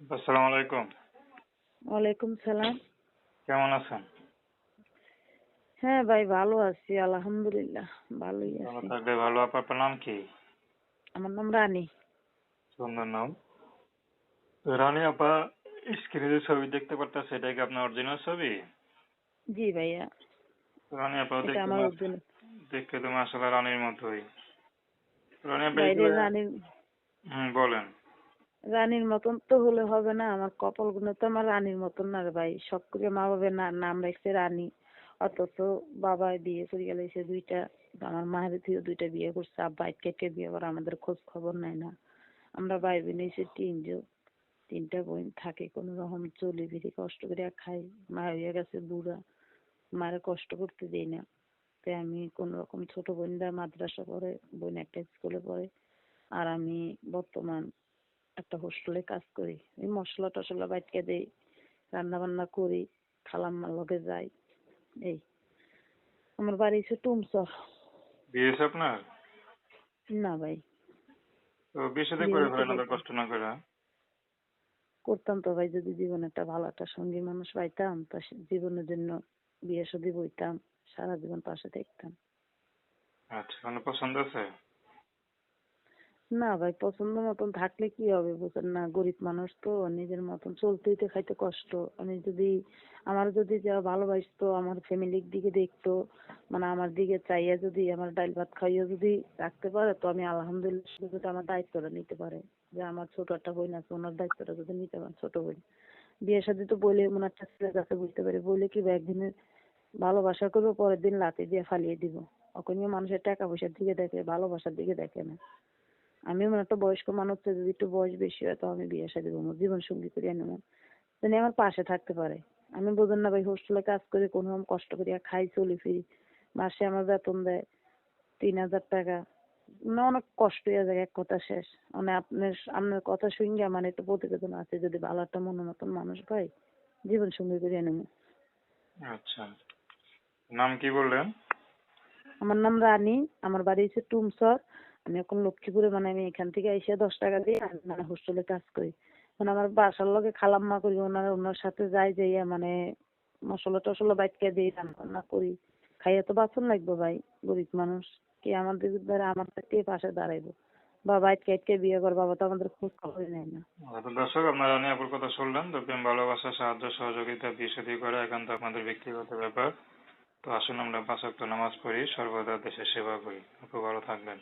আসসালামু আলাইকুম। ওয়ালাইকুম সালাম। কেমন আছেন? হ্যাঁ ভাই ভালো আছি আলহামদুলিল্লাহ ভালোই ভালো আছি। থাকলে ভালো। আপনার নাম কি? আমার নাম রানী। সুন্দর নাম। রানী আপা স্ক্রিনে যে ছবি দেখতে পারতেছে সেটা কি আপনার অরিজিনাল ছবি? জি ভাইয়া। রানী আপা দেখতে আমার মা- দেখতে তো মাসাল্লাহ রানীর মতোই। রানী আপা রানীর হুম বলেন। রানীর মতন তো হলে হবে না, আমার কপালগুলো তো আমার রানীর মতন না রে ভাই। সব করে মা বাবার নাম রাখছে রানী। অথচ বাবা বিয়ে করে গেলে সে দুইটা, আমার মায়ের থেকে দুইটা বিয়ে করছে, আব্বা কেটে বিয়ে করে আমাদের খোঁজ খবর নাই না। আমরা ভাই বোন এসে তিনজন তিনটা বোন থাকে, কোনো রকম চলি ফিরি কষ্ট করে খাই। মা হয়ে গেছে বুড়া। মায়ের কষ্ট করতে দেই না। তাই আমি কোন রকম ছোট বোনরা মাদ্রাসা পড়ে, বোন একটা স্কুলে পড়ে। আর আমি বর্তমান একটা হোস্টেলে কাজ করি। এই মশলা টসলা বাইটকে দেই রান্না বান্না করি খালাম্মার লগে যাই এই। আমার বাড়ি হচ্ছে টুমসর। বিয়ে আপনার? না ভাই। তো বিয়ে সাথে বিয়ে করে ফেলেন ওদের কষ্ট না করে? করতাম তো ভাই যদি জীবনে একটা ভালো একটা সঙ্গী মানুষ পাইতাম তা জীবনের জন্য বিয়ে শাদী বইতাম সারা জীবন পাশে দেখতাম আচ্ছা কোনো পছন্দ আছে? না ভাই, পছন্দ মতন থাকলে কি হবে? বুঝেন না, গরিব মানুষ তো, নিজের মতন চলতেই তো খাইতে কষ্ট। আমি যদি, আমার যদি যারা ভালোবাসতো, আমার ফ্যামিলির দিকে দেখতো মানে আমার দিকে চাইয়া যদি আমার ডাল ভাত খাইয়া যদি রাখতে পারে, তো আমি আলহামদুলিল্লাহ যদি আমার দায়িত্বটা নিতে পারে। যে আমার ছোট একটা বোন আছে, ওনার দায়িত্বটা যদি নিতে পারে, ছোট বোন। বিয়ে শাদী তো বলে এমন একটা ছেলের কাছে বুঝতে পারে। বলে কি একদিনের ভালোবাসা করব, পরের দিন লাতে দিয়ে ফালিয়ে দিব। ওখানে মানুষের টাকা পয়সার দিকে দেখে, ভালোবাসার দিকে দেখে না। আমি এমন একটা বয়স্ক মানুষ যদি একটু বয়স বেশি হয় তো আমি বিয়ে শাদী করব জীবন সঙ্গী করে নেব। যেন আমার পাশে থাকতে পারে। আমি বোঝেন না ভাই হোস্টেলে কাজ করে কোনো কষ্ট করিয়া খাই চলি ফিরি মাসে আমার বেতন দেয় তিন হাজার টাকা। না অনেক কষ্ট হয়ে যায় এক কথা শেষ। মানে আপনার আপনার কথা শুনে মানে একটু প্রতিবেদন আছে যদি ভালো একটা মনের মতন মানুষ পাই জীবন সঙ্গী করে নেব। আচ্ছা। নাম কি বললেন? আমার নাম রানী আমার বাড়ি হচ্ছে টুমসর। আমি এখন লক্ষ্মীপুরে মানে আমি এখান থেকে এসে দশ টাকা দিয়ে আমি মানে হোস্টেলে কাজ করি। মানে আমার বাসার লগে খালাম্মা করি, ওনার ওনার সাথে যাই যাইয়া মানে মশলা টসলা বাইটকে দিই রান্না করি। খাইয়া তো বাঁচন লাগবে ভাই, গরিব মানুষ। কি আমাদের দ্বারা আমার থেকে পাশে দাঁড়াইবো? বিয়ে কর, বাবা তো আমাদের খোঁজ খবরই নেয় না। দর্শক, আপনারা কথা শুনলেন। তো প্রেম ভালোবাসা, সাহায্য, সহযোগিতা, বিয়ে সাথে করা একান্ত আপনাদের ব্যক্তিগত ব্যাপার। তো আসুন আমরা পাঁচ নামাজ পড়ি, সর্বদা দেশের সেবা করি। আপু, ভালো থাকবেন।